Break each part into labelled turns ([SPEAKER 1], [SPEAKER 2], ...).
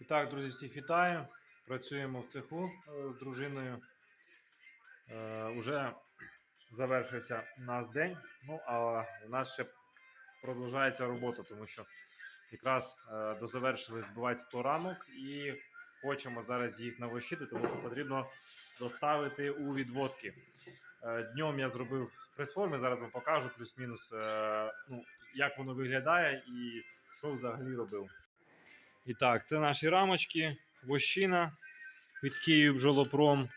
[SPEAKER 1] І так, друзі, всіх вітаю. Працюємо в цеху е, з дружиною. Е, Уже завершився нас день. Ну, а у нас ще продовжується робота, тому що якраз е, дозавершили збивати 100 рамок і хочемо зараз їх навощити, тому що потрібно доставити у відводки. Е, Днем я зробив прес-форми, зараз вам покажу плюс-мінус, е, ну, як воно виглядає і що взагалі робив. І так, це наші рамочки, вощина від Київ бджолопром. Е,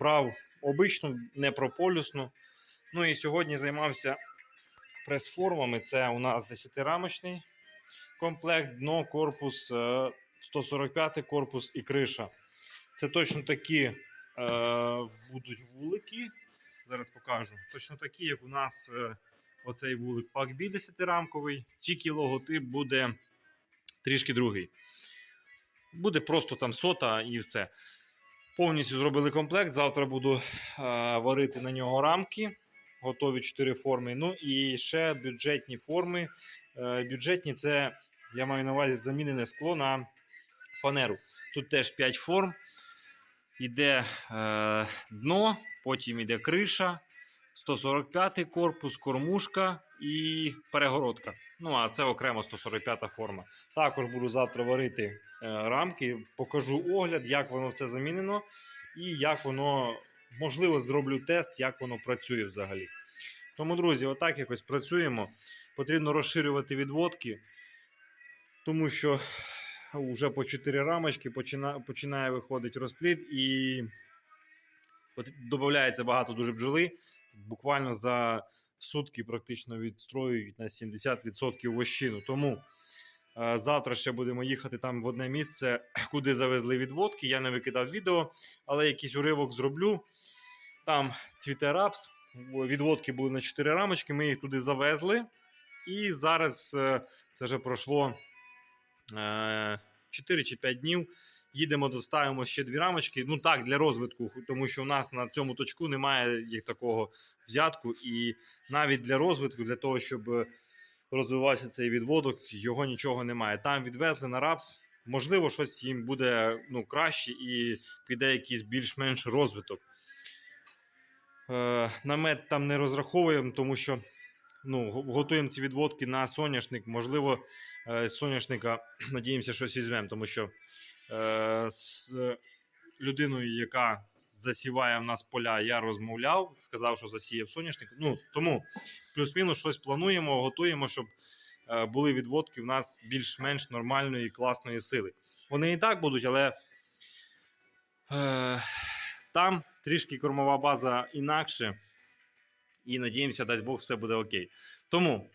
[SPEAKER 1] брав обичну, не прополюсну. Ну і сьогодні займався прес-формами. Це у нас 10-рамочний комплект, дно, корпус, е, 145 корпус і криша. Це точно такі е, будуть вулики. Зараз покажу. Точно такі, як у нас е, оцей вулик PACB 10-рамковий. Тільки логотип буде трішки другий. Буде просто там сота і все. Повністю зробили комплект. Завтра буду е, варити на нього рамки. Готові 4 форми. Ну і ще бюджетні форми. Е, бюджетні це, я маю на увазі замінене скло на фанеру. Тут теж 5 форм. Іде е, дно, потім іде криша, 145 корпус, кормушка і перегородка. Ну, а це окремо 145 форма. Також буду завтра варити е, рамки, покажу огляд, як воно все замінено, і як воно, можливо, зроблю тест, як воно працює взагалі. Тому, друзі, отак якось працюємо. Потрібно розширювати відводки, тому що вже по 4 рамочки починає, починає виходити розплід і додається багато дуже бджоли. Буквально за сутки практично відстроюють на 70% вощину. Тому е, завтра ще будемо їхати там в одне місце, куди завезли відводки. Я не викидав відео, але якийсь уривок зроблю. Там цвіте рапс. Відводки були на 4 рамочки, ми їх туди завезли. І зараз е, це вже пройшло е, 4 чи 5 днів. Їдемо, доставимо ще дві рамочки. Ну так, для розвитку, тому що у нас на цьому точку немає як такого взятку. І навіть для розвитку, для того, щоб розвивався цей відводок, його нічого немає. Там відвезли на рапс. Можливо, щось їм буде ну, краще і піде якийсь більш-менш розвиток. Е, намет там не розраховуємо, тому що ну, готуємо ці відводки на соняшник. Можливо, е, з соняшника надіємося, щось візьмемо, тому що е, з людиною, яка засіває в нас поля, я розмовляв, сказав, що засіяв соняшник. Ну, тому плюс-мінус щось плануємо, готуємо, щоб е, були відводки в нас більш-менш нормальної класної сили. Вони і так будуть, але е, там трішки кормова база інакше. І надіємося, дасть Бог, все буде окей. Тому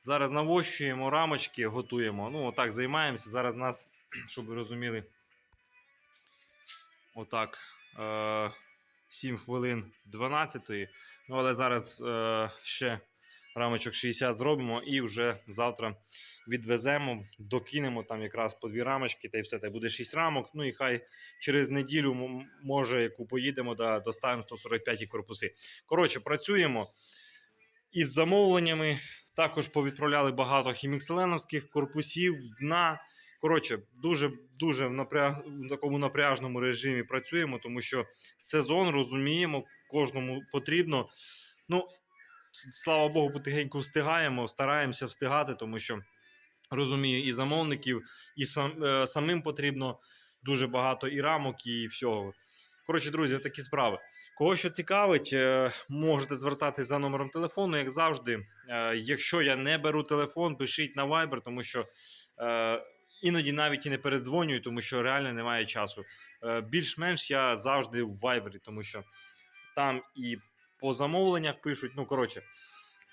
[SPEAKER 1] зараз навощуємо рамочки, готуємо. Ну, отак займаємося. Зараз нас, щоб ви розуміли, отак. Е, 7 хвилин 12. Ну, але зараз е, ще рамочок 60 зробимо і вже завтра відвеземо, докинемо там якраз по дві рамочки, та й все. Та буде 6 рамок. Ну і хай через неділю, може, яку поїдемо, да, доставимо 145 корпуси. Коротше, працюємо із замовленнями. Також повідправляли багато хімікселеновських корпусів, дна. Коротше, дуже дуже в, напряг... в такому напряжному режимі працюємо, тому що сезон розуміємо, кожному потрібно. Ну, слава Богу, потихеньку встигаємо, стараємося встигати, тому що розумію і замовників, і сам, е, самим потрібно дуже багато і рамок, і всього. Коротше, друзі, такі справи. Кого що цікавить, е, можете звертатись за номером телефону, як завжди. Е, Якщо я не беру телефон, пишіть на Viber, тому що іноді навіть і не передзвонюю, тому що реально немає часу. Більш-менш я завжди в Viber, тому що там і по замовленнях пишуть. Ну, коротше,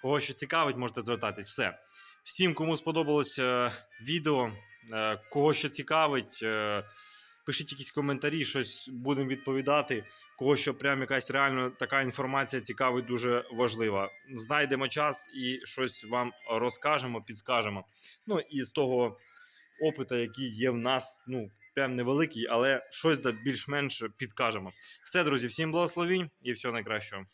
[SPEAKER 1] кого що цікавить, можете звертатись. Все. Всім, кому сподобалось е, відео, е, кого що цікавить, е, пишіть якісь коментарі, щось будемо відповідати. Кого що прям якась реально така інформація цікавить, дуже важлива. Знайдемо час і щось вам розкажемо, підскажемо. Ну і з того опиту, який є в нас, ну прям невеликий, але щось більш-менш підкажемо. Все, друзі, всім благословінь і всього найкращого.